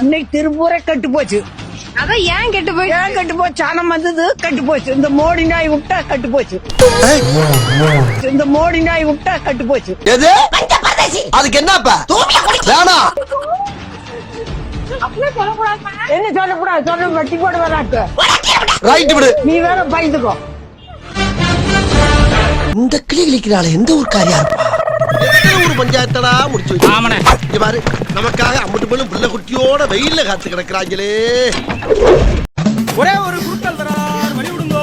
இன்னைக்கு திருப்பூரே கட்டு போச்சு. அதான் ஏன் கெட்டு போய் ஏன் கட்டு போச்சு? சாணம் வந்தது கட்டு போச்சு. இந்த மோடி நாய் விட்டா கட்டு போச்சு. இந்த மோடி நாய் விட்டா கட்டு போச்சு. எது? அதுக்கு என்னப்பா? வேணாம் என்ன சொல்லக்கூடாது? சொல்ல வட்டி போட வராக்கு ரைட் விடு. நீ வேற பயந்துக்கோ. இந்த கிளி கிளிக்கிறாள் எந்த ஒரு காரியா இருப்பா? ஒரு பஞ்சாயத்தடா முடிச்சு வச்சு. இங்க பாரு நமக்காக அம்பட்டு போலும் புள்ள குட்டியோட வெயில்ல காத்து கிடக்குறாங்களே. ஒரே ஒரு குறுக்கல் வரார் வழி விடுங்கோ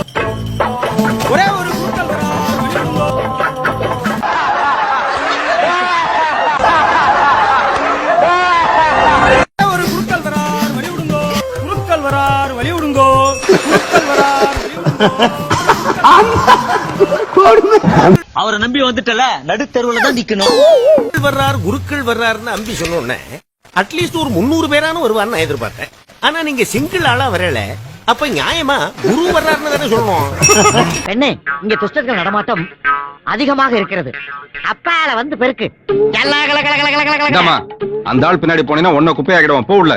ஒரே ஒரு குறுக்கல் வரார் வழி விடுங்கோ ஒரே ஒரு குறுக்கல் வரார் வழி விடுங்கோ குறுக்கல் வரார் வழி விடுங்கோ குறுக்கல் வரார் வழி விடுங்கோ அவரை நம்பி வந்துட்டல நடுத்தருவுல தான் நிக்கணும். வர்றார் குருக்கள் வர்றாருன்னு அம்பி சொன்னோன்னே அட்லீஸ்ட் ஒரு முந்நூறு பேரான வருவான்னு நான் எதிர்பார்த்தேன். ஆனா நீங்க சிங்கிள் ஆளா வரல அப்ப நியாயமா குரு வர்றாருன்னு தானே சொல்லணும். பெண்ணே இங்க துஷ்டர்கள் நடமாட்டம் அதிகமாக இருக்கிறது. அப்பால வந்து பெருக்கு. எல்லா கல கல கல கல கல. கல இந்தாம்மா அந்த ஆள் பின்னாடி போனீங்கன்னா ஒன்ன குப்பையாக்கிடுவான் போ உள்ள.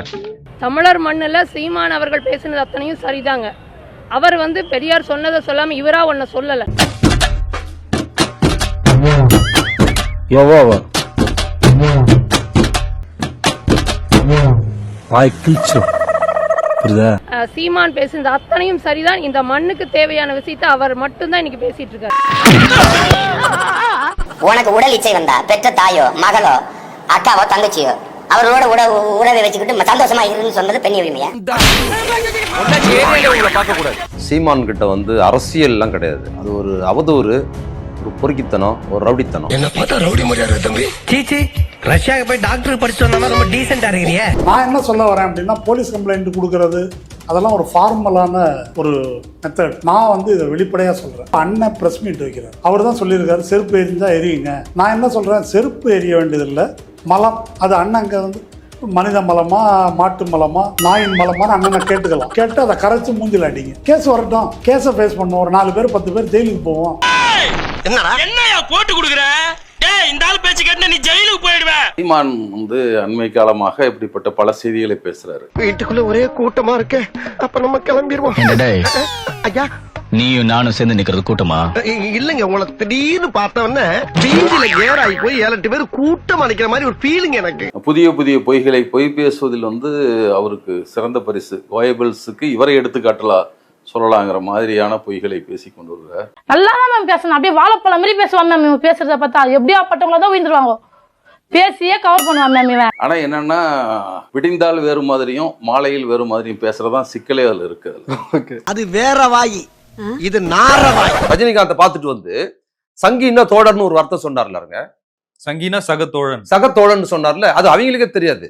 தமிழர் மண்ணுல சீமான் அவர்கள் பேசினது அத்தனையும் சரிதாங்க. அவர் வந்து பெரியார் சொன்னதை சொல்லாம இவரா ஒன்ன சொல்லல. அஹ், சீமான் பேசினது அத்தனையும் சரிதான். இந்த மண்ணுக்கு தேவையான விஷயத்தை அவர் மட்டும்தான் இன்னைக்கு பேசிட்டு இருக்காரு. உனக்கு உடல் இச்சை வந்தா பெற்ற தாயோ மகளோ அக்காவோ தங்கச்சியோ அவரோட உட உறவை வச்சுக்கிட்டு சந்தோஷமா இருன்னு சொன்னது பெண் உரிமையா? சீமான் கிட்ட வந்து அரசியல்லாம் கிடையாது. அது ஒரு அவதூறு. ஒரு பொறுக்கித்தனம் ஒரு ரவுடித்தனம். என்ன பார்த்தா ரவுடி மாதிரியா தம்பி. சீச்சி ரஷ்யாவுக்கு போய் டாக்டர் படிச்சு வந்தா ரொம்ப டீசென்டா இருக்கிறியே. நான் என்ன சொல்ல வரேன் அப்படின்னா போலீஸ் கம்ப்ளைண்ட் கொடுக்கறது அதெல்லாம் ஒரு ஃபார்மலான ஒரு மெத்தட் நான் வந்து இதை வெளிப்படையாக சொல்கிறேன் அண்ணன் ப்ரெஸ் மீட் வைக்கிறார். அவர் தான் சொல்லியிருக்காரு செருப்பு எரிஞ்சா எரியுங்க. நான் என்ன சொல்கிறேன் செருப்பு எரிய வேண்டியதில்லை. மலம் அது அண்ணங்க வந்து மனித மலமா மாட்டு மலமா நாயின் மலமான்னு அண்ணனை கேட்டுக்கலாம். கேட்டு அதை கரைச்சி மூஞ்சில் அடிங்க. கேஸ் வரட்டும். கேஸை ஃபேஸ் பண்ணுவோம். ஒரு நாலு பேர் பத்து பேர் ஜெயிலுக்கு போவோம். என்னடா? என்னையா போட்டு கொடுக்குற? டேய் இந்த ஆள் பேச்சு கேட்டு நீ ஜெயிலுக்கு போயிடுவ. சீமான் வந்து அண்மை காலமாக இப்படிப்பட்ட பல செய்திகளை பேசுறாரு. வீட்டுக்குள்ள ஒரே கூட்டமா இருக்கு. அப்ப நம்ம கிளம்பிடுவோம். ஐயா. நீயும் நானும் சேர்ந்து நிக்கிறது கூட்டமா? இல்லைங்க உங்களை திடீர்னு பார்த்தவொடனே பீஞ்சில ஏறாகி போய் ஏழு எட்டு பேர் கூட்டம் அடிக்கிற மாதிரி ஒரு ஃபீலிங் எனக்கு. புதிய புதிய பொய்களை பொய் பேசுவதில் வந்து அவருக்கு சிறந்த பரிசு. கோயபிள்ஸுக்கு இவரை எடுத்துக்காட்டலாம் சொல்லலாங்கிற மாதிரியான பொய்களை பேசிக் கொண்டு வருகிறார் நல்லா தான் மேம் பேசணும். அப்படியே வாழைப்பழம் மாதிரி பேசுவான் மேம் இவன் பேசுறத பார்த்தா எப்படியாப்பட்டவங்கள தான் உயிர்ந்துருவாங்க. பேசியே கவர் பண்ணுவான் மேம் இவன். ஆனா என்னன்னா விடிந்தால் வேறு மாதிரியும் மாலையில் வேறு மாதிரியும் பேசுறதுதான் சிக்கலே அதுல இருக்கு அது வேற வாயி. இது நார வாய். ரஜினிகாந்தை பார்த்துட்டு வந்து சங்கின்னா தோழர்னு ஒரு வார்த்தை சொன்னார்லங்க சங்கீனா சகத்தோழன். சகத்தோழன் சொன்னார்ல அது அவங்களுக்கே தெரியாது.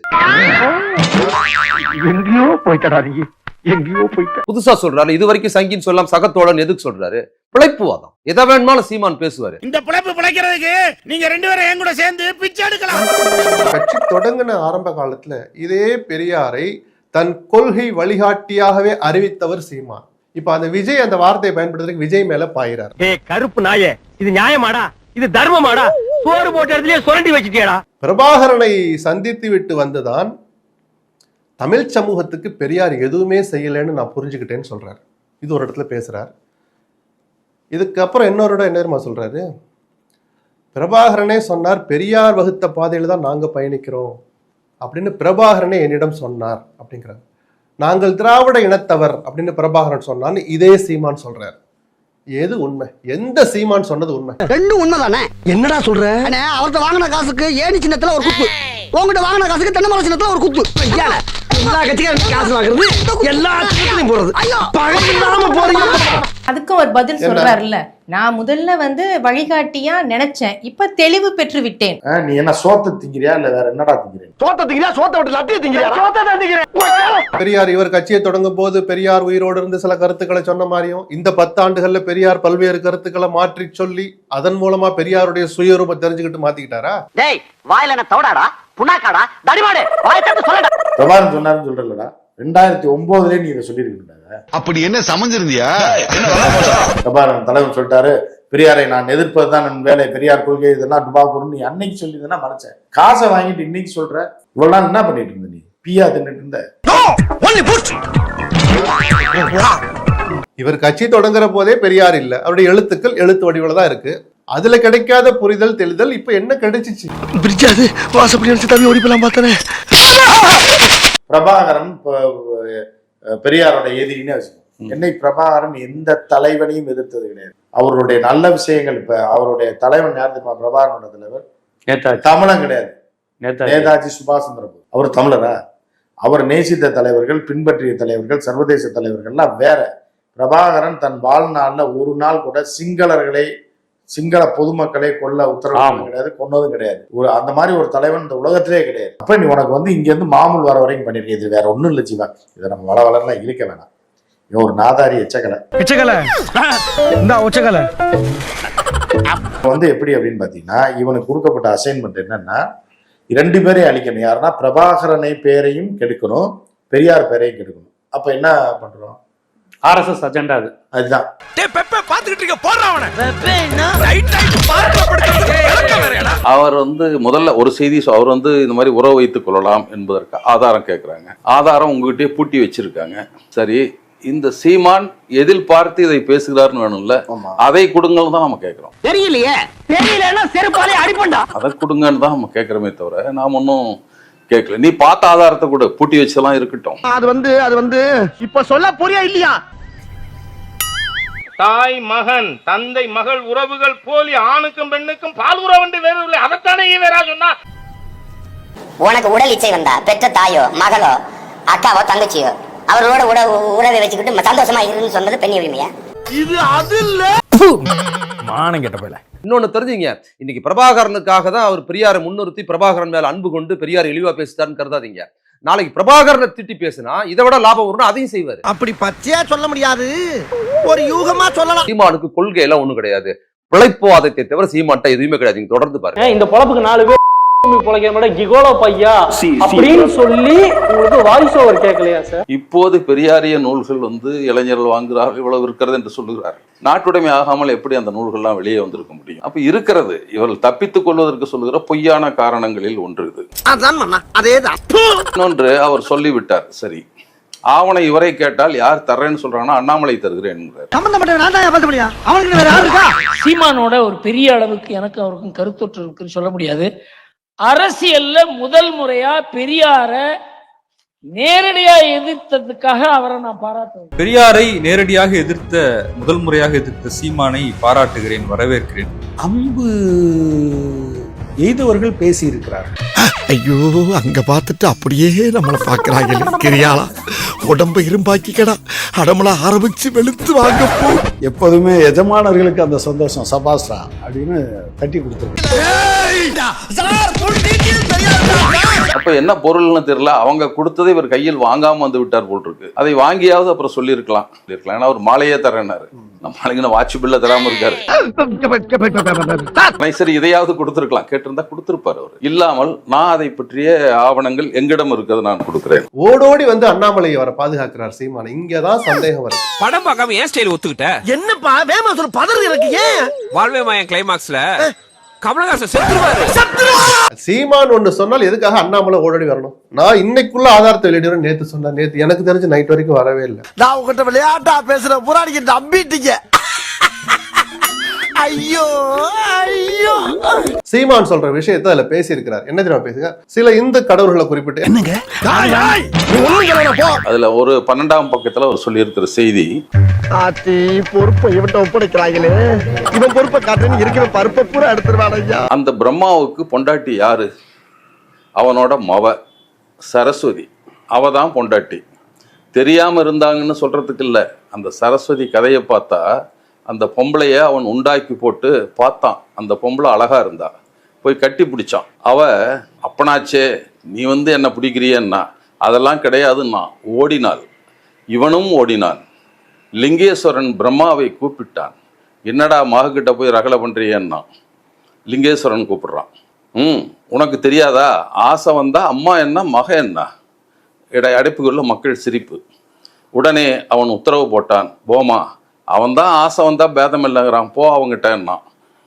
எங்கேயோ நீ எங்கேயோ போயிட்ட புதுசா சொல்றாரு இது வரைக்கும் சங்கின்னு சொல்லாம சகத்தோழன் எதுக்கு சொல்றாரு? பிழைப்புவாதம். எதை வேணுமாலும் சீமான் பேசுவாரு. இந்த பிழைப்பு பிழைக்கிறதுக்கு நீங்க ரெண்டு பேரும் என் கூட சேர்ந்து பிச்சை எடுக்கலாம். கட்சி தொடங்கின ஆரம்ப காலத்துல இதே பெரியாரை தன் கொள்கை வழிகாட்டியாகவே அறிவித்தவர் சீமான். இப்ப அந்த விஜய் அந்த வார்த்தையை பயன்படுத்துறதுக்கு விஜய் மேல பாயிறார். ஏய் கருப்பு நாயே இது நியாயமாடா? இது தர்மமாடா? சோறு போட்ட இடத்துலயே சுரண்டி வச்சுட்டியாடா? பிரபாகரனை சந்தித்து விட்டு வந்துதான் தமிழ் சமூகத்துக்கு பெரியார் எதுவுமே செய்யலைன்னு நான் புரிஞ்சுக்கிட்டேன்னு சொல்றாரு. இது ஒரு இடத்துல பேசுறார். இதுக்கப்புறம் இன்னொரு இடம் என்ன சொல்றாரு? பிரபாகரனே சொன்னார் பெரியார் வகுத்த பாதையில தான் நாங்க பயணிக்கிறோம் அப்படின்னு பிரபாகரனே என்னிடம் சொன்னார் அப்படிங்கிறார். நாங்கள் திராவிட இனத்தவர் அப்படின்னு பிரபாகரன் சொன்னான்னு இதே சீமான் சொல்றார். எது உண்மை? எந்த சீமான் சொன்னது உண்மை? ரெண்டும் உண்மைதானே? என்னடா சொல்ற? அண்ணே அவர்கிட்ட வாங்கின காசுக்கு ஏணி சின்னத்துல ஒரு குத்து. உங்ககிட்ட வாங்கின காசுக்கு தென்னை மரம் சின்னத்துல ஒரு குத்து. எல்லா கட்சிக்காரும் காசு வாங்குறது எல்லா கட்சியிலையும் போறது. ஐயோ. பகை இல்லாம போறீங்க. அதுக்கும் ஒரு பதில்? சொல்றாருல்ல நான் முதல்ல வந்து வழிகாட்டியா நினைச்சேன் இப்ப தெளிவு பெற்று விட்டேன். நீ என்ன சோத்தை திங்கிறியா இல்லை வேற என்னடா திங்கிறீங்க சோத்த திங்கிறியா சோத்த விட்டு லட்டிய திங்கிறியா? சோத்த தான் திங்கிறேன். பெரியார் இவர் கட்சியை தொடங்கும் போது பெரியார் உயிரோடு இருந்து சில கருத்துக்களை சொன்ன மாதிரியும் இந்த பத்தாண்டுகள்ல பெரியார் பல்வேறு கருத்துக்களை மாற்றி சொல்லி அதன் மூலமா பெரியாருடைய சுயரூபம் தெரிஞ்சுக்கிட்டு மாத்திக்கிட்டாரா? டேய் வாயில என்ன தவடாடா? புண்ணாக்காடா? தடிமாடு! வாய் தட்டு சொல்லடா! பிரபாகரன் சொன்னாருன்னு சொல்றலடா ரெண்டாயிரத்தி ஒன்பதுலயே நீ இதை சொல்லியிருக்கீங்க அப்படி என்ன சமைஞ்சிருந்தியா? பிரபாகரன் தலைவர் சொல்லிட்டாரு. பெரியாரை நான் எதிர்ப்பது தான் என் வேலை. பெரியார் கொள்கை இதெல்லாம் டுபாக்கூர்னு நீ அன்னைக்கு சொல்லியிருந்தா மறைச்சேன் காசை வாங்கிட்டு இன்னைக்கு சொல்ற. இவ்வளவு நாள் என்ன பண்ணிட்டு இருந்த நீ? பியா தின்னுட்டு இருந்த? இவர் கட்சி தொடங்குற போதே பெரியார் இல்ல. அவருடைய எழுத்துக்கள் எழுத்து வடிவில் தான் இருக்கு. அதுல கிடைக்காத புரிதல் தெளிதல் இப்ப என்ன கிடைச்சிச்சு? பிரிச்சாது வாசப்படி தவி ஓடி போலாம் பார்த்தனே. பிரபாகரன் பெரியாரோட எதிரின்னு வச்சுக்கோங்க என்னை பிரபாகரன் எந்த தலைவனையும் எதிர்த்தது கிடையாது. அவருடைய நல்ல விஷயங்கள் இப்ப அவருடைய தலைவன் யார் தெரியுமா? பிரபாகரனோட தலைவர். தமிழன் கிடையாது. நேதாஜி சுபாஷ் சந்திர போஸ். அவர் தமிழரா? அவர் நேசித்த தலைவர்கள் பின்பற்றிய தலைவர்கள் சர்வதேச தலைவர்கள்லாம் வேற. பிரபாகரன் தன் வாழ்நாள்ல ஒரு நாள் கூட சிங்களர்களை சிங்கள பொதுமக்களை கொல்ல உத்தரவு கிடையாது கொன்னதும் கிடையாது. ஒரு அந்த மாதிரி ஒரு தலைவன் இந்த உலகத்திலே கிடையாது. அப்ப நீ உனக்கு வந்து இங்க இருந்து மாமூல் வர வரைக்கும் பண்ணிருக்க இது வேற ஒண்ணும் இல்லை ஜீவா. இதை நம்ம வள வளரலாம் இழுக்க வேணாம். இவன் ஒரு நாதாரி எச்சக்கலை பிச்சைக்கலை இந்த ஒச்சக்கலை இப்ப வந்து எப்படி அப்படின்னு பாத்தீங்கன்னா இவனுக்கு கொடுக்கப்பட்ட அசைன்மெண்ட் என்னன்னா இரண்டு பேரையும் அழிக்கணும். யாருன்னா பிரபாகரனை பேரையும் கெடுக்கணும் பெரியார் பேரையும் கெடுக்கணும். அப்ப என்ன பண்றோம்? ஆர்எஸ்எஸ் அஜெண்டா அது. அதுதான். பாத்துக்கிட்டு இருக்க போடுறான் அவர் வந்து முதல்ல ஒரு செய்தி அவர் வந்து இந்த மாதிரி உறவு வைத்துக் கொள்ளலாம் என்பதற்கு ஆதாரம் கேட்குறாங்க ஆதாரம் உங்ககிட்டயே பூட்டி வச்சிருக்காங்க. சரி இந்த சீமான் எதில் பார்த்து இதை பேசுகிறார்னு வேணும்ல. அதை கொடுங்கன்னு தான் நம்ம கேட்கிறோம் தெரியலையே? தெரியலன்னா செருப்பாலே அடிப்பண்டா? அதை கொடுங்கன்னு தான் நம்ம கேட்கிறோமே தவிர நாம் ஒன்றும் கேட்கல நீ பார்த்த ஆதாரத்தை கூட. பூட்டி வச்செல்லாம் இருக்கட்டும். அது வந்து அது வந்து இப்ப சொல்ல புரியா இல்லையா? தாய் மகன் தந்தை மகள் உறவுகள் போலி ஆணுக்கும் பெண்ணுக்கும் பால் உறவு வேறு இல்லை. அதைத்தானே ஈவேரா சொன்னா? உனக்கு உடல் இச்சை வந்தா பெற்ற தாயோ மகளோ அக்காவோ தங்கச்சியோ அவரோட உட உறவை வச்சுக்கிட்டு சந்தோஷமா இருன்னு சொன்னது பெண் உரிமையா? மானம் கெட்ட போயில இன்னொன்னு தெரிஞ்சுங்க. இன்னைக்கு பிரபாகரனுக்காக தான் அவர் பெரியாரை முன்னிறுத்தி பிரபாகரன் மேல அன்பு கொண்டு பெரியார் இழிவா பேசுதான்னு கருதாதீங்க. நாளைக்கு பிரபாகரனை திட்டி பேசினா இதை விட லாபம் வரும்னு அதையும் செய்வாரு. அப்படி பச்சையா சொல்ல முடியாது. ஒரு யூகமா சொல்லலாம். சீமானுக்கு கொள்கை எல்லாம் ஒண்ணும் கிடையாது. பிழைப்புவாதத்தை தவிர சீமான்ட்ட எதுவுமே கிடையாது. நீங்க தொடர்ந்து பாருங்க. இந்த பொழப்புக்கு நாலு பேர் பொழைக்கிற மாதிரி கிகோலோ பையா அப்படின்னு சொல்லி உங்களுக்கு வாய்ஸ் ஓவர் கேட்கலையா சார் இப்போது பெரியாரிய நூல்கள் வந்து இளைஞர்கள் வாங்குகிறார்கள் இவ்வளவு இருக்கிறது என்று சொல்லுகிறார் நாட்டுடைமை ஆகாமல் எப்படி அந்த நூல்கள்லாம் வெளியே வந்திருக்க முடியும்? அப்ப இருக்கிறது இவர்கள் தப்பித்துக் கொள்வதற்கு சொல்லுகிற பொய்யான காரணங்களில் ஒன்று இது. அதான் மண்ணா அதேதான். இன்னொன்று அவர் சொல்லிவிட்டார் சரி ஆவணை இவரை கேட்டால் யார் தர்றேன்னு சொல்றாங்கன்னா அண்ணாமலை தருகிறேன் சீமானோட ஒரு பெரிய அளவுக்கு எனக்கு அவருக்கும் கருத்தொற்று இருக்குன்னு சொல்ல முடியாது. அரசியல்ல முதல் முறையா பெரியார நேரடியா எதிர்த்ததுக்காக அவரை நான் பாராட்டுவேன் பெரியாரை நேரடியாக எதிர்த்த முதல் முறையாக எதிர்த்த சீமானை பாராட்டுகிறேன் வரவேற்கிறேன். அம்பு எய்தவர்கள் பேசி இருக்கிறார்கள் ஐயோ அங்க பார்த்துட்டு அப்படியே நம்மள பாக்குறாங்க கிரியாளா உடம்ப இரும்பாக்கிக்கடா. அடமள ஆரம்பிச்சு வெளுத்து வாங்க போ. எப்போதுமே எஜமானர்களுக்கு அந்த சந்தோஷம் சபாஸ்ரா அப்படின்னு தட்டி கொடுத்துருக்கு அப்ப என்ன பொருள்னு தெரியல. அவங்க கொடுத்ததை இவர் கையில் வாங்காம வந்து விட்டார் போல் இருக்கு. அதை வாங்கியாவது அப்புறம் சொல்லியிருக்கலாம். சொல்லியிருக்கலாம். ஏன்னா அவர் மாலையே தரேன்னாரு நம்ம ஆளுங்க வாட்ச் பில்ல தராம இருக்காரு. சரி இதையாவது கொடுத்திருக்கலாம். கேட்டிருந்தா கொடுத்திருப்பாரு அவர். இல்லாமல் நான் அதை பற்றிய ஆவணங்கள் எங்கிடம் இருக்கிறது நான் கொடுக்கிறேன். ஓடோடி வந்து அண்ணாமலை அவரை பாதுகாக்கிறார் சீமான. இங்கதான் சந்தேகம் வருது. படம் பார்க்காம ஏன் ஸ்டைல் ஒத்துக்கிட்ட? என்னப்பா வேமா சொல்ல பதறு எனக்கு ஏன்? வாழ்வே மாயன் கிளைமாக்ஸ்ல கமலஹாசன் செத்துருவாரு. சீமான் ஒண்ணு சொன்னால் எதுக்காக அண்ணாமலை ஓடோடி வரணும்? நான் இன்னைக்குள்ள ஆதாரத்தை வெளியிடுறேன். நேத்து சொன்னேன் நேத்து எனக்கு தெரிஞ்சு நைட் வரைக்கும் வரவே இல்லை. நான் உங்ககிட்ட விளையாட்டா பேசுற புறாடிக்கு நம்பிட்டீங்க. ஐயோ ஐயோ. சீமான் சொல்ற விஷயத்தை அதுல பேசி இருக்கிறார் என்ன தெரியுமா பேசுங்க? சில இந்து கடவுள்களை குறிப்பிட்டு. என்னங்க? அதுல ஒரு பன்னெண்டாம் பக்கத்துல அவர் சொல்லியிருக்கிற செய்தி. ஆத்தி பொறுப்பை இவன்ட்ட ஒப்படைக்கிறாங்களே இவன் பொறுப்பை காட்டுன்னு இருக்கிற பருப்பை பூரா எடுத்துருவான் ஐயா. அந்த பிரம்மாவுக்கு பொண்டாட்டி யாரு? அவனோட மவ சரஸ்வதி. அவ தான் பொண்டாட்டி. தெரியாம இருந்தாங்கன்னு சொல்றதுக்கு இல்ல. அந்த சரஸ்வதி கதையை பார்த்தா அந்த பொம்பளைய அவன் உண்டாக்கி போட்டு பார்த்தான். அந்த பொம்பளை அழகா இருந்தா. போய் கட்டி பிடிச்சான். அவ அப்பனாச்சே நீ வந்து என்ன பிடிக்கிறியன்னா அதெல்லாம் கிடையாதுன்னா ஓடினாள். இவனும் ஓடினான். லிங்கேஸ்வரன் பிரம்மாவை கூப்பிட்டான். என்னடா மகக்கிட்ட போய் ரகலை பண்ணுறியன்னா லிங்கேஸ்வரன் கூப்பிடுறான். ம் உனக்கு தெரியாதா? ஆசை வந்தால் அம்மா என்ன மக என்ன? இடை அடைப்புக்குள்ள மக்கள் சிரிப்பு. உடனே அவன் உத்தரவு போட்டான். போமா அவன் தான் ஆசை வந்தால் பேதம் இல்லைங்கிறான் போ அவங்கிட்டன்னா.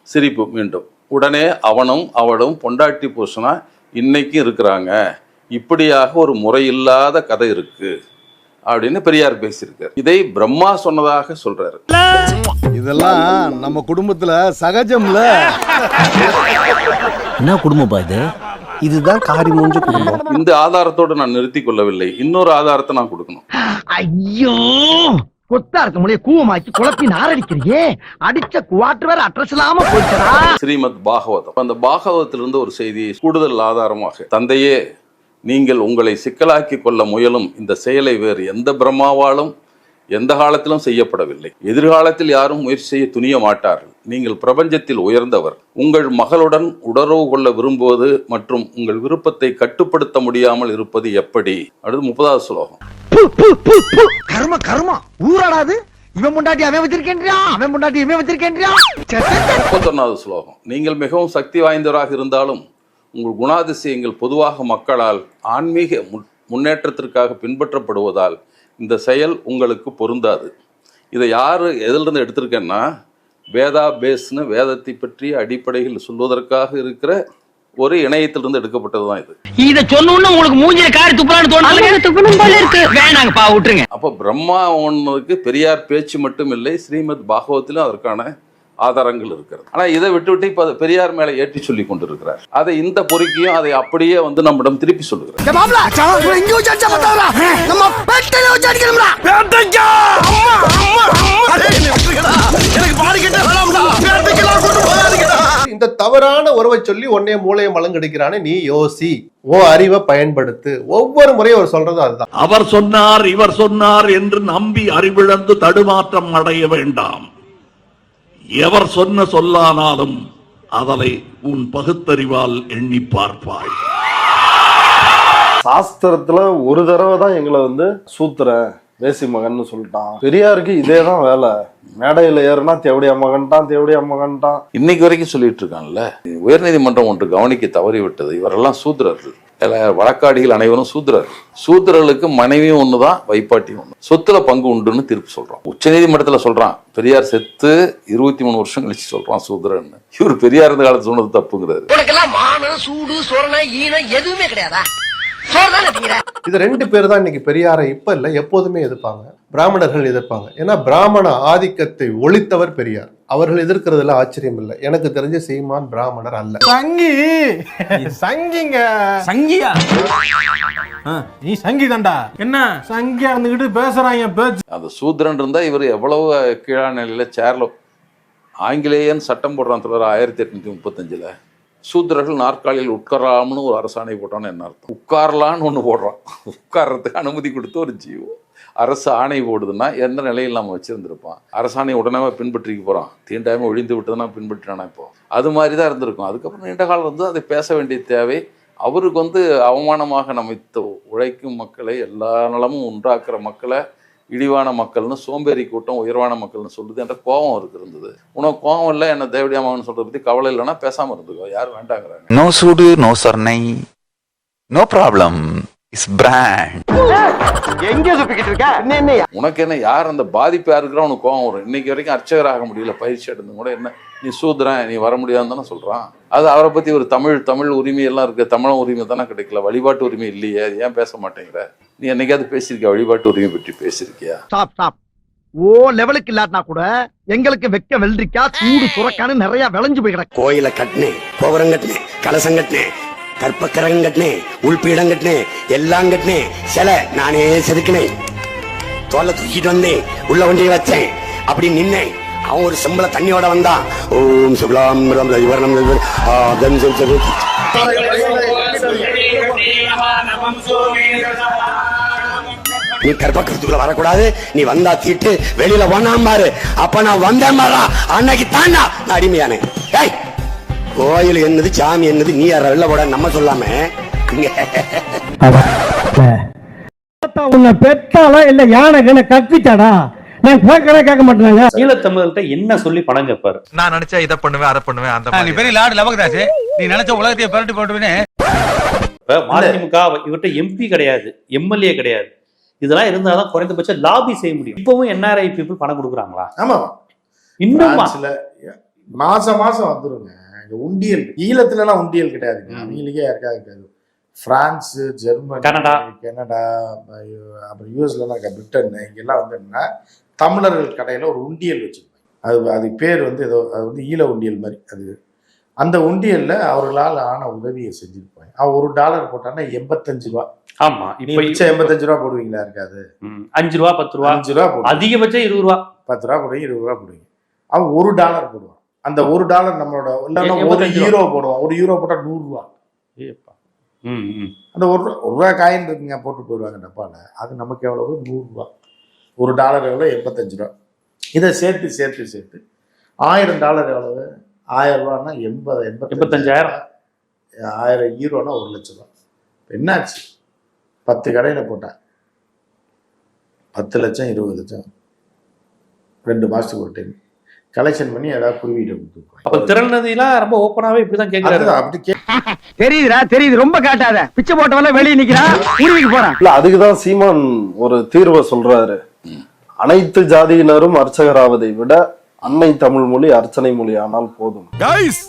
சிரிப்பு மீண்டும். உடனே அவனும் அவளும் பொண்டாட்டி புருஷனா இன்னைக்கும் இருக்கிறாங்க. இப்படியாக ஒரு முறையில்லாத கதை இருக்கு. அப்படின்னு பெரியார் பேசியிருக்காரு. இதை பிரம்மா சொன்னதாக சொல்றாரு. இதெல்லாம் நம்ம குடும்பத்துல சகஜம்ல. என்ன குடும்பம் இது? இதுதான் காரி மூஞ்ச குடும்பம். இந்த ஆதாரத்தோடு நான் நிறுத்திக் கொள்ளவில்லை. இன்னொரு ஆதாரத்தை நான் கொடுக்கணும். ஐயோ! கொத்தா இருக்க முடிய கூவமாக்கி குழப்பி நாரடிக்கிறியே? அடிச்ச குவாட்டு வேற அட்ரஸ் இல்லாம போயிட்டா ஸ்ரீமத் பாகவதம். அந்த பாகவதத்திலிருந்து ஒரு செய்தி கூடுதல் ஆதாரமாக. தந்தையே நீங்கள் உங்களை சிக்கலாக்கி கொள்ள முயலும். இந்த செயலை வேறு எந்த பிரம்மாவாலும் எந்த காலத்திலும் செய்யப்படவில்லை. எதிர்காலத்தில் யாரும் முயற்சி செய்ய துணிய மாட்டார்கள். நீங்கள் பிரபஞ்சத்தில் உயர்ந்தவர். உங்கள் மகளுடன் உடறவு கொள்ள விரும்புவது மற்றும் உங்கள் விருப்பத்தை கட்டுப்படுத்த முடியாமல் இருப்பது எப்படி? அடுத்து முப்பதாவது ஸ்லோகம். கர்ம கர்மம் ஊராடாது இவன் முண்டாட்டி அவன் வச்சிருக்கேன்றியா? அவன் முண்டாட்டி இவன் வச்சிருக்கேன்றியா? முப்பத்தொன்னாவது ஸ்லோகம். நீங்கள் மிகவும் சக்தி வாய்ந்தவராக இருந்தாலும் உங்கள் குணாதிசயங்கள் பொதுவாக மக்களால் ஆன்மீக முன்- முன்னேற்றத்திற்காக பின்பற்றப்படுவதால் இந்த செயல் உங்களுக்கு பொருந்தாது. இதை யார் எதிலிருந்து எடுத்திருக்கேன்னா வேதா பேஸ்னு வேதத்தை பற்றி அடிப்படையில் சொல்வதற்காக இருக்கிற ஒரு இணையத்திலிருந்து எடுக்கப்பட்டது தான் இது. இத சொன்ன உங்களுக்கு மூஞ்சில காரி துப்புறான்னு தோணல துப்பணும் போல இருக்கு. வேணாங்கப்பா விட்டுருங்க. அப்போ பிரம்மா ஒன்றுக்கு பெரியார் பேச்சு மட்டும் இல்லை ஸ்ரீமத் பாகவத்திலும் அதற்கான ஆதாரங்கள் இருக்கிறது. ஆனா இதை விட்டு விட்டு இப்ப பெரியார் மேல ஏற்றி சொல்லி கொண்டிருக்கிறார். அதை இந்த பொறுக்கியும் அதை அப்படியே வந்து நம்மிடம் திருப்பி சொல்லுகிறார். இந்த தவறான உறவை சொல்லி உன்னைய மூளையை மலங்கடிக்கிறானே நீ யோசி. ஓ அறிவை பயன்படுத்து. ஒவ்வொரு முறையும் அவர் சொல்றது அதுதான். அவர் சொன்னார் இவர் சொன்னார் என்று நம்பி அறிவிழந்து தடுமாற்றம் அடைய வேண்டாம். எவர் சொன்ன சொல்லானாலும் அதனை உன் பகுத்தறிவால் எண்ணி பார்ப்பாய். சாஸ்திரத்துல ஒரு தடவை தான் எங்களை வந்து சூத்திர வேசி மகன்னு சொல்லிட்டான். பெரியாருக்கு இதே தான் வேலை. மேடையில ஏறுனா தேவடியா மகன்ட்டான் தேவடியா மகன்ட்டான். இன்னைக்கு வரைக்கும் சொல்லிட்டு இருக்கான்ல. உயர்நீதிமன்றம் ஒன்று கவனிக்க தவறி விட்டது இவரெல்லாம் சூத்திரர்கள். வழக்காடிகள் அனைவரும் சூத்திரர். சூத்திரர்களுக்கு மனைவியும் ஒண்ணுதான் வைப்பாட்டியும் ஒண்ணு. சொத்துல பங்கு உண்டுன்னு தீர்ப்பு சொல்றான். உச்சநீதிமன்றத்தில் சொல்றான் பெரியார் செத்து இருபத்தி மூணு வருஷம் கழிச்சு சொல்றான் சூத்திரன்னு. இவர் பெரியார் இருந்த காலத்து சொன்னது தப்புங்கிறாரு. சூடு சொரண ஈனம் எதுவுமே கிடையாதா? இது ரெண்டு பேர் தான் இன்னைக்கு பெரியாரை இப்ப இல்ல எப்போதுமே எதிர்ப்பாங்க. பிராமணர்கள் எதிர்ப்பாங்க. ஏன்னா பிராமண ஆதிக்கத்தை ஒழித்தவர் பெரியார். அவர்கள் எதிர்க்கிறதுல ஆச்சரியம் இல்லை. எனக்கு தெரிஞ்ச சீமான் பிராமணர் அல்ல. சங்கி! சங்கிங்க. சங்கியா? நீ சங்கி தான்டா. என்ன? சங்கியா இருந்துகிட்டு பேசுறாங்க பேச்சு அந்த சூத்திரன் இருந்தா இவர் எவ்வளவு கீழான நிலையில சேர்ல ஆங்கிலேயன் சட்டம் போடுறான் தொடர் ஆயிரத்தி எட்நூத்தி முப்பத்தஞ்சுல. சூத்திரர்கள் நாற்காலியில் உட்காராமனு ஒரு அரசாணை போட்டான்னு என்ன அர்த்தம்? உட்காரலான்னு ஒன்று போடுறான். உட்கார்றதுக்கு அனுமதி கொடுத்து ஒரு ஜீவம் அரசு ஆணை போடுதுன்னா எந்த நிலையில் நம்ம வச்சுருந்துருப்பான். அரசாணை உடனே பின்பற்றிக்க போகிறான் தீண்டாமல் ஒழிந்து விட்டதுன்னா பின்பற்றினானா இப்போ? அது மாதிரி தான் இருந்திருக்கும். அதுக்கப்புறம் நீண்ட காலம் வந்து அதை பேச வேண்டிய தேவை. அவருக்கு வந்து அவமானமாக நம்ம உழைக்கும் மக்களை எல்லா நலமும் உண்டாக்குற மக்களை இழிவான மக்கள்னு சோம்பேறி கூட்டம் உயர்வான மக்கள்னு சொல்லுது என்ற கோபம் அவருக்கு இருந்தது. உனக்கு கோபம் இல்லை என்ன தேவடியாமான்னு சொல்றதை பத்தி கவலை இல்லைன்னா பேசாம இருந்துக்கோ. யாரும் வேண்டாங்கிறாங்க. நோ சூடு நோ சர்ணை நோ ப்ராப்ளம். இஸ் பிராண்ட் எங்க சுப்பிக்கிட்டு இருக்க? என்ன என்ன? உனக்கு என்ன யார் அந்த பாதிப்பு யாருக்குறா உனக்கு கோவம் வரும். இன்னைக்கு வரைக்கும் அர்ச்சகராக முடியல. பயிற்சி எடுத்து கூட என்ன? நீ சூத்திரன் நீ வர முடியாதுன்னு தானே சொல்றான். அது அவரை பத்தி ஒரு தமிழ் தமிழ் உரிமை எல்லாம் இருக்கு. தமிழ் உரிமை தானே கிடைக்கல. வழிபாட்டு உரிமை இல்லையே. ஏன் பேச மாட்டேங்கிற? நீ என்னைக்காவது பேசியிருக்கியா? வழிபாட்டு உரிமை பற்றி பேசியிருக்கியா? ஸ்டாப் ஸ்டாப் ஓ லெவலுக்கு இல்லாட்டினா கூட எங்களுக்கு வெக்க வெள்ளரிக்கா சூடு சுரக்கான்னு நிறைய விளைஞ்சு போய் கிடக்கு. கோயில கட்டினேன் கோபுரம் கட்டினேன் கலசம் கட்டினேன். கற்பக்கரகம் கட்டினேன் உள்பீடம் கட்டினேன் எல்லாம் கட்டினேன் சிலை நானே செதுக்கினேன். தோலை தூக்கிட்டு வந்தேன் உள்ள வண்டியை வச்சேன். அப்படி நின்னேன். அவன் ஒரு செம்பள தண்ணியோட வந்தான். ஓம் சுபலாம் ஆதம் நீ கற்பக்கத்துக்குள்ள வரக்கூடாது. நீ வந்தா தீட்டு வெளியில ஒண்ணாம பாரு. அப்ப நான் வந்தேன் பாரா. அன்னைக்கு தாண்டா நான் அடிமையானே கோயில் என்னது சாமி என்னது நீ யார வெளில போட நம்ம சொல்லாம. இங்க உன்னை பெத்தாலா இல்ல யானை கண்ண கக்கிச்சாடா? நான் கேட்கறே கேட்க மாட்டேங்க ஈழத்தமிழர்கிட்ட என்ன சொல்லி பணம் கேட்பாரு? நான் நினைச்சா இதை பண்ணுவேன் அதை பண்ணுவேன் அந்த நீ பெரிய லாடு லவகதாசு. நீ நினைச்ச உலகத்தையே பரட்டி போட்டுவேனே இப்ப மதிமுக இவர்கிட்ட எம்பி கிடையாது எம்எல்ஏ கிடையாது. இதெல்லாம் இருந்தாதான் குறைந்தபட்சம் லாபி செய்ய முடியும். இப்பவும் என்ஆர்ஐ பீப்புள் பணம் கொடுக்குறாங்களா? ஆமா. இன்னுமா? மாசம் மாசம் வந்துருங்க. இங்க உண்டியல் ஈழத்துல எல்லாம் உண்டியல் கிடையாதுங்க. அவங்களுக்கே யாருக்காவது கிடையாது. France Germany Canada. கனடா அப்புறம் யூஎஸ்ல இருக்க பிரிட்டன். இங்கெல்லாம் வந்து என்னன்னா தமிழர்கள் கடையில் ஒரு உண்டியல் வச்சிருப்பாங்க. அது அது பேர் வந்து ஏதோ அது வந்து ஈழ உண்டியல் மாதிரி அது. அந்த உண்டியல்ல அவர்களால் ஆன உதவியை செஞ்சிருப்பாங்க. அவன் ஒரு டாலர் போட்டான்னா எண்பத்தஞ்சு ரூபா. ஆமா இப்ப மிச்சம் எண்பத்தஞ்சு ரூபா போடுவீங்களா இருக்காது அஞ்சு ரூபா பத்து ரூபா. அஞ்சு ரூபா போடுவோம் அதிகபட்சம் இருபது ரூபா. பத்து ரூபா போடுவீங்க இருபது ரூபா போடுவீங்க. அவன் ஒரு டாலர் போடுவான் அந்த ஒரு டாலர் நம்மளோட இல்லைன்னா ஒரு. யூரோ போடுவான். ஒரு யூரோ போட்டா நூறு ரூபா ஏப்பா. ம், ம். அந்த ஒரு ஒரு ரூபா காயின் இருக்குங்க போட்டு போயிடுவாங்க டப்பால. அது நமக்கு எவ்வளவு? நூறுரூவா. ஒரு டாலர் எவ்வளோ எண்பத்தஞ்சு ரூபா. இதை சேர்த்து சேர்த்து சேர்த்து ஆயிரம் டாலர் எவ்வளவு? ஆயிரம் ரூபான்னா எண்பது எண்பத்தஞ்சாயிரம் எண்பத்தஞ்சாயிரம். ஆயிரம் ஈரோனா ஒரு லட்சம் ரூபா. என்னாச்சு? பத்து கடையில் போட்டேன் பத்து லட்சம் இருபது லட்சம். ரெண்டு மாசத்துக்கு ஒரு டைம் கலெக்ஷன் பண்ணி ஏதாவது குருவிட்டு கொடுத்துருப்பாங்க அப்ப திறனதிலாம் ரொம்ப ஓப்பனாவே இப்படிதான் கேக்குறாரு அதுதான் அப்படி கே தெரியுதுடா தெரியுது. ரொம்ப காட்டாத. பிச்சை போட்டவன வெளியே நிக்கிறான் உருவிக்கு போறான். இல்ல அதுக்குதான் சீமான் ஒரு தீர்வை சொல்றாரு. அனைத்து ஜாதியினரும் அர்ச்சகராவதை விட அன்னை தமிழ் மொழி அர்ச்சனை மொழி ஆனால் போதும். கைஸ்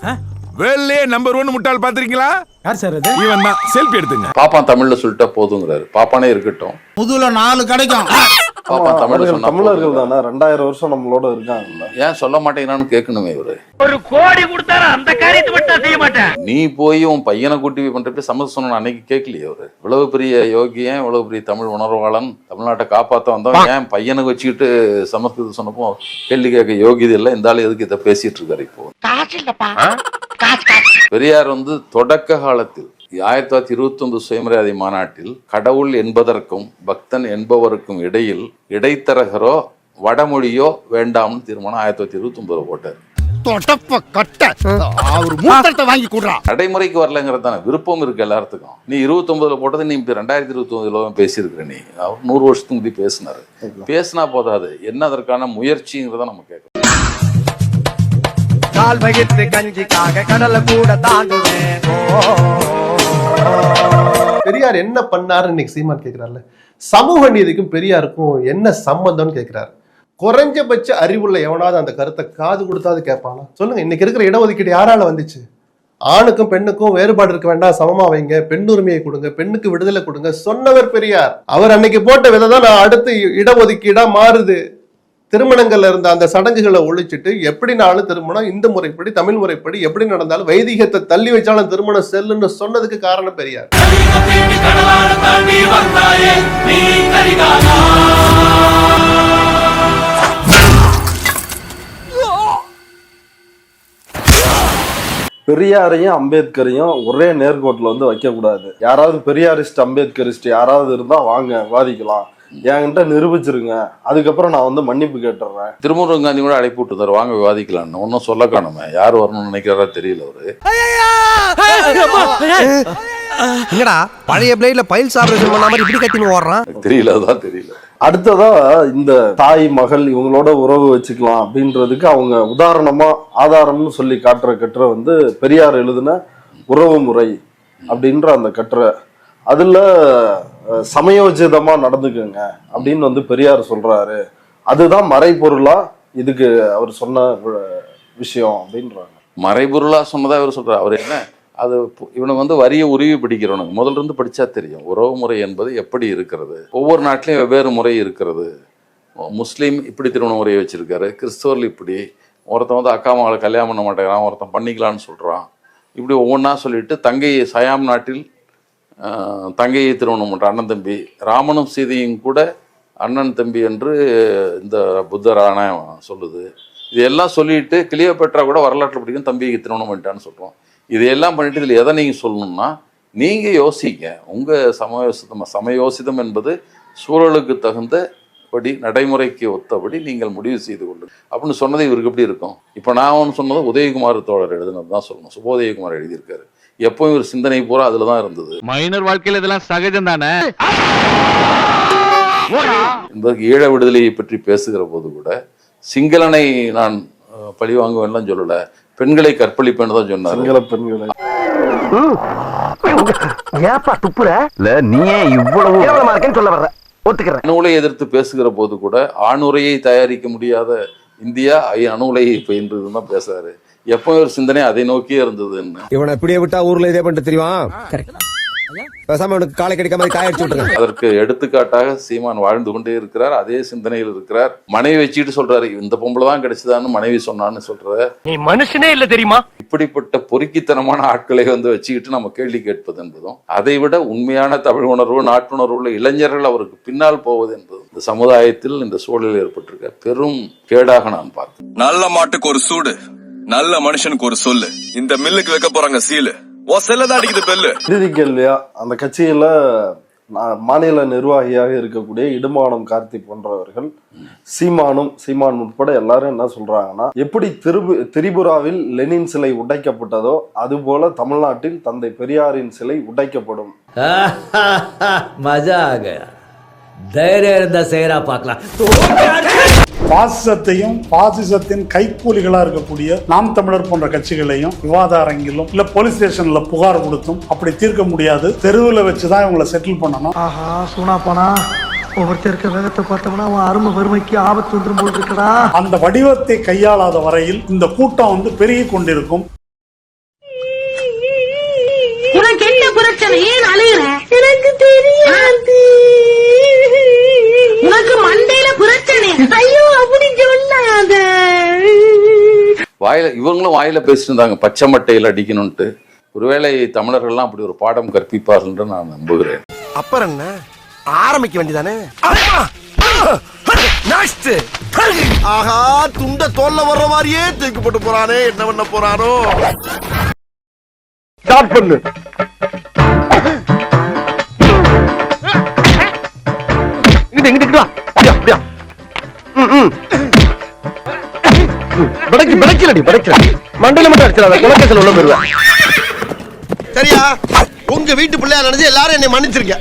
வேல்லே நம்பர் ஒன் முட்டாள் பாத்திருக்கீங்களா யார் சார் அது? இவன் தான். செல்ஃபி எடுத்துங்க. பாப்பான் தமிழ்ல சொல்லிட்டா போதுங்கிறாரு. பாப்பானே இருக்கட்டும். புதுல நாலு கிடைக்கும். பாப்பான் தமிழ்ல சொன்னா தமிழர்கள். தானே. ரெண்டாயிரம் வருஷம் நம்மளோட இருக்காங்கல்ல. ஏன் சொல்ல மாட்டேங்கிறான்னு கேட்கணுமே இவரு. ஒரு கோடி கொடுத்தாரு அந்த காரியத்தை மட்டும் செய்ய மாட்டேன். நீ போய் உன் பையனை கூட்டி போய் பண்றப்ப சமத்து சொன்ன அன்னைக்கு கேட்கலையே அவரு இவ்வளவு பெரிய யோகியன் இவ்வளவு பெரிய தமிழ் உணர்வாளன் தமிழ்நாட்டை காப்பாத்த வந்தவன் ஏன் பையனை வச்சுக்கிட்டு சமஸ்கிருதம் சொன்னப்போ கேள்வி கேட்க யோகியது இல்லை? இந்த ஆளு எதுக்கு இதை பேசிட்டு இருக்காரு இப்போ? பெரியார் வந்து தொடக்க காலத்தில் ஆயிரத்தி தொள்ளாயிரத்தி இருபத்தி ஒன்பது சுயமரியாதை மாநாட்டில் கடவுள் என்பதற்கும் பக்தன் என்பவருக்கும் இடையில் இடைத்தரகரோ வடமொழியோ வேண்டாம்னு தீர்மானம் ஆயிரத்தி தொள்ளாயிரத்தி இருபத்தி ஒன்பதுல போட்டார் நடைமுறைக்கு வரலங்கிறது தானே விருப்பம் இருக்கு எல்லாத்துக்கும் நீ இருபத்தொன்பதுல போட்டது நீ இப்போ ரெண்டாயிரத்தி இருபத்தி ஒன்பதுல பேசியிருக்கிற நீ அவர் நூறு வருஷத்துக்கு முந்தி பேசினாரு. பேசினா போதாது என்ன அதற்கான முயற்சிங்கிறத நம்ம கேட்கணும். கால் வகித்து கஞ்சிக்காக கடலை கூட தாண்டுவேன் பெரியார் என்ன பண்ணாருன்னு இன்னைக்கு சீமான் கேட்கிறாருல சமூக நீதிக்கும் பெரியாருக்கும் என்ன சம்பந்தம்னு கேட்கிறாரு குறைஞ்சபட்ச அறிவுள்ள எவனாவது அந்த கருத்தை காது கொடுத்தாது கேட்பானா? சொல்லுங்க இன்னைக்கு இருக்கிற இடஒதுக்கீடு யாரால வந்துச்சு? ஆணுக்கும் பெண்ணுக்கும் வேறுபாடு இருக்க வேண்டாம் சமமா வைங்க பெண்ணுரிமையை கொடுங்க பெண்ணுக்கு விடுதலை கொடுங்க சொன்னவர் பெரியார். அவர் அன்னைக்கு போட்ட விதை தான் நான் அடுத்து இடஒதுக்கீடா மாறுது. திருமணங்கள்ல இருந்த அந்த சடங்குகளை ஒழிச்சிட்டு எப்படினாலும் திருமணம் இந்த முறைப்படி தமிழ் முறைப்படி எப்படி நடந்தாலும் வைதிகத்தை தள்ளி வச்சாலும் திருமணம் செல்லுன்னு சொன்னதுக்கு காரணம் பெரியார். பெரியாரையும் அம்பேத்கரையும் ஒரே நேர்கோட்டில் வந்து வைக்கக்கூடாது. யாராவது பெரியாரிஸ்ட் அம்பேத்கரிஸ்ட் யாராவது இருந்தால் வாங்க வாதிக்கலாம். என்கிட்ட நிரூபிச்சிருங்க. அதுக்கப்புறம் நான் வந்து மன்னிப்பு கேட்டுறேன் திருமுருகன் காந்தி கூட அழைப்பு விட்டுதாரு வாங்க விவாதிக்கலாம்னு. ஒன்றும் சொல்ல காணுமே. யார் வரணும்னு நினைக்கிறாரா தெரியல அவரு. என்னடா பழைய பிளேட்ல பைல்ஸ் ஆபரேஷன் பண்ண மாதிரி இப்படி கத்தின்னு ஓடுறான். தெரியல அதான் தெரியல. அடுத்ததா இந்த தாய் மகள் இவங்களோட உறவு வச்சுக்கலாம் அப்படின்றதுக்கு அவங்க உதாரணமா ஆதாரம்னு சொல்லி காட்டுற கட்டுரை வந்து பெரியார் எழுதின உறவு முறை அப்படின்ற அந்த கட்டுரை. அதுல சமயோஜிதமாக நடந்துக்குங்க அப்படின்னு வந்து பெரியார் சொல்கிறாரு அதுதான் மறைபொருளாக இதுக்கு அவர் சொன்ன விஷயம் அப்படின்றாங்க. மறைபொருளாக சொன்னதாக அவர் சொல்கிறார் அவர் என்ன? அது பு- இவனுக்கு வந்து வரிய உருவி பிடிக்கிறவனுக்கு முதல்ல இருந்து படித்தா தெரியும். உறவு முறை என்பது எப்படி இருக்கிறது? ஒவ்வொரு நாட்டிலையும் வெவ்வேறு முறை இருக்கிறது. முஸ்லீம் இப்படி திருமண முறையை வச்சுருக்காரு. கிறிஸ்தவர்கள் இப்படி. ஒருத்தன் வந்து அக்கா மகளை கல்யாணம் பண்ண மாட்டேங்கிறான். ஒருத்தன் பண்ணிக்கலான்னு சொல்கிறான் இப்படி ஒவ்வொன்றா சொல்லிட்டு தங்கை சயாம் நாட்டில் தங்கையை திருமணம் பண்ற அண்ணன் தம்பி ராமனும் சீதையும் கூட அண்ணன் தம்பி என்று இந்த புத்தரான சொல்லுது. இதெல்லாம் சொல்லிட்டு கிளியோபெட்ரா கூட வரலாற்று படிக்கும் தம்பிக்கு திருமணம் பண்ணிட்டான்னு சொல்றோம். இதையெல்லாம் பண்ணிட்டு இதில் எதை நீங்கள் சொல்லணும்னா நீங்கள் யோசிங்க. உங்கள் சமயோசிதம் சமயோசிதம் என்பது சூழலுக்கு தகுந்த படி நடைமுறைக்கு ஒத்தபடி நீங்கள் முடிவு செய்து கொள்ளுங்க அப்படின்னு சொன்னது இவருக்கு எப்படி இருக்கும்? இப்போ நான் ஒன்று சொன்னது உதயகுமார் தோழர் எழுதுனது தான் சொல்லணும். சுபோதயகுமார் எழுதியிருக்காரு. எப்பவும் இவர் சிந்தனை பூரா அதில் தான் இருந்தது. மைனர் வாழ்க்கையில இதெல்லாம் சகஜம் தானே? என்பதற்கு ஈழ விடுதலையை பற்றி பேசுகிற போது கூட சிங்களனை நான் பழி வாங்குவேன்லாம் சொல்லலை. பெண்களை கற்பழிப்பேன்னு தான் சொன்னார். சிங்கள பெண்களை. ஏப்பா துப்புற? இல்ல நீயே இவ்வளவு கேவலமா இருக்கேன்னு சொல்ல வர்ற. ஒத்துக்கிறேன். அணுலை எதிர்த்து பேசுகிற போது கூட ஆணுரையை தயாரிக்க முடியாத இந்தியா ஐ- அணுலையை பயின்றதுன்னு தான் பேசுறாரு. எப்போ ஒரு சிந்தனை அதை நோக்கியே இருந்ததுன்னு இவனை இப்படியே விட்டா ஊர்ல இதே பண்ணிட்டு தெரியுமா? பேசாம உனக்கு காலை கடிக்க மாதிரி காய அடிச்சு விட்டுருங்க. அதற்கு எடுத்துக்காட்டாக சீமான் வாழ்ந்து கொண்டே இருக்கிறார் அதே சிந்தனையில் இருக்கிறார். மனைவி வச்சுட்டு சொல்றாரு இந்த பொம்பளை தான் கிடைச்சதான்னு மனைவி சொன்னான்னு சொல்ற நீ மனுஷனே இல்ல தெரியுமா? இப்படிப்பட்ட பொறுக்கித்தனமான ஆட்களை வந்து வச்சுக்கிட்டு நம்ம கேள்வி கேட்பது என்பதும் அதை விட உண்மையான தமிழ் உணர்வு நாட்டுணர்வு உள்ள இளைஞர்கள் அவருக்கு பின்னால் போவது என்பதும் இந்த சமுதாயத்தில் இந்த சூழலில் ஏற்பட்டிருக்க பெரும் கேடாக நான் பார்க்கிறேன். நல்ல மாட்டுக்கு ஒரு சூடு. நல்ல மனுஷனுக்கு ஒரு சொல்லு. இந்த மில்லுக்கு வைக்க போறாங்க சீலு. ஓ செல்லதான் அடிக்குது பெல்லு. இறுதி கேள்வியா அந்த கட்சியில மாநில நிர்வாகியாக இருக்கக்கூடிய இடுமானம் கார்த்தி போன்றவர்கள் சீமானும் சீமான் உட்பட எல்லாரும் என்ன சொல்றாங்கன்னா எப்படி திரிபு திரிபுராவில் லெனின் சிலை உடைக்கப்பட்டதோ அதுபோல தமிழ்நாட்டில் தந்தை பெரியாரின் சிலை உடைக்கப்படும். மஜா ஆக தைரியம் இருந்தா செய்யறா பார்க்கலாம். பாசிசத்தையும் பாசிசத்தின் கைக்கூலிகளா இருக்கக்கூடிய நாம் தமிழர் போன்ற கட்சிகளையும் விவாத அரங்கிலும் இல்ல போலீஸ் ஸ்டேஷன்ல புகார் கொடுத்தும் அப்படி தீர்க்க முடியாது. தெருவில் வச்சுதான் இவங்களை செட்டில் பண்ணணும். ஆஹா சூனா போனா ஒவ்வொருத்தர் இருக்க வேகத்தை பார்த்தோம்னா அவன் அருமை வறுமைக்கு ஆபத்து வந்துரும் போல் இருக்கடா. அந்த வடிவத்தை கையாளாத வரையில் இந்த கூட்டம் வந்து பெருகி கொண்டிருக்கும். உனக்கு என்ன பிரச்சனை? ஏன் அழுகுற? எனக்கு தெரியாது. உனக்கு மண்டையில பிரச்சனை. ஐயோ அப்படி சொல்லாத வாயில இவங்களும் வாயில பேசிட்டு இருந்தாங்க. பச்சை மட்டையில் அடிக்கணும்ட்டு ஒருவேளை தமிழர்கள்லாம் அப்படி ஒரு பாடம் கற்பிப்பார்கள் என்று நான் நம்புகிறேன். அப்புறம் என்ன? ஆரம்பிக்க வேண்டியதானே? ஆஹா துண்ட தோல்ல வர்ற மாதிரியே தூக்கி போட்டு போறானே. என்ன பண்ண போறானோ? ஸ்டார்ட் பண்ணு. இங்கிட்டு இங்கிட்டு வா. அப்படியா அப்படியா. ம், ம். படைக்கு படைக்கலடி படைக்கல மண்டல மட்டும் அடிச்சிடாத குலக்கேசல் உள்ள போயிருவேன் சரியா? உங்க வீட்டு பிள்ளையா நினைச்சு எல்லாரும் என்னை மன்னிச்சிருக்க